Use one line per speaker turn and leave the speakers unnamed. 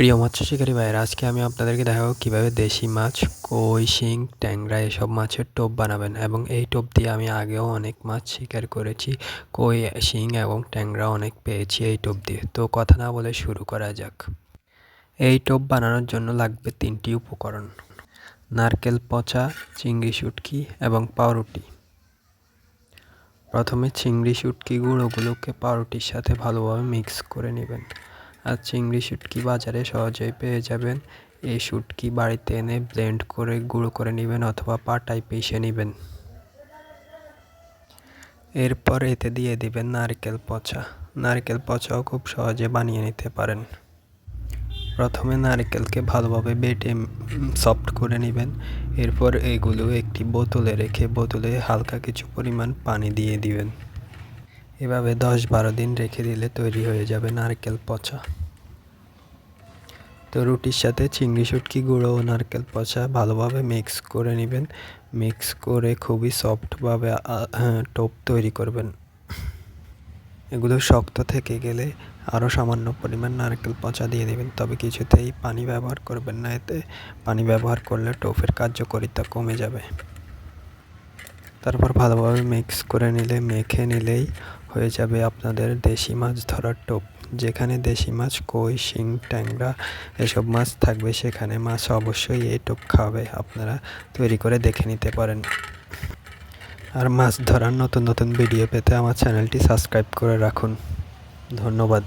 প্রিয় মৎস্য শিকারী ভাইয়েরা, আজকে আমি আপনাদেরকে দেখাবো কীভাবে দেশি মাছ, কই, শিং, ট্যাংরা এসব মাছের টোপ বানাবেন এবং এই টোপ দিয়ে আমি আগেও অনেক মাছ শিকার করেছি, কই, শিং এবং ট্যাংরা অনেক পেয়েছি এই টোপ দিয়ে। তো কথা না বলে শুরু করা যাক। এই টোপ বানানোর জন্য লাগবে তিনটি উপকরণ। নারকেল পচা, চিংড়ি শুটকি এবং পাউরুটি। প্রথমে চিংড়ি শুটকি গুঁড়োগুলোকে পাউরুটির সাথে ভালোভাবে মিক্স করে নেবেন। আর চিংড়ি শুটকি বাজারে সহজেই পেয়ে যাবেন। এই শুটকি বাড়িতে এনে ব্লেন্ড করে, গুঁড়ো করে নেবেন অথবা পাটায় পিষে নেবেন। এরপর এতে দিয়ে দিবেন নারকেল পচা। নারকেল পচাও খুব সহজে বানিয়ে নিতে পারেন। প্রথমে নারকেলকে ভালোভাবে বেটে সফট করে নেবেন। এরপর এগুলো একটি বোতলে রেখে, বোতলে হালকা কিছু পরিমাণ পানি দিয়ে দিবেন। এভাবে দশ বারো দিন রেখে দিলে তৈরি হয়ে যাবে নারকেল পচা। তো রুটির সাথে চিংড়ি শুটকি গুঁড়ো ও নারকেল পচা ভালোভাবে মিক্স করে নেবেন। মিক্স করে খুবই সফটভাবে হ্যাঁ, টোপ তৈরি করবেন। এগুলো শক্ত থেকে গেলে আরও সামান্য পরিমাণ নারকেল পচা দিয়ে দেবেন। তবে কিছুতেই পানি ব্যবহার করবেন না এতে। পানি ব্যবহার করলে টোপের কার্যকারিতা কমে যাবে। তারপর ভালোভাবে মিক্স করে নিলে মেখে নিলেই হয়ে যাবে আপনাদের দেশি মাছ ধরার টোপ। যেখানে দেশি মাছ, কই, শিং, ট্যাংরা এসব মাছ থাকবে, সেখানে মাছ অবশ্যই এই টোপ খাবে আপনারা তৈরি করে দেখে নিতে পারেন। আর মাছ ধরার নতুন নতুন ভিডিও পেতে আমার চ্যানেলটি সাবস্ক্রাইব করে রাখুন। ধন্যবাদ।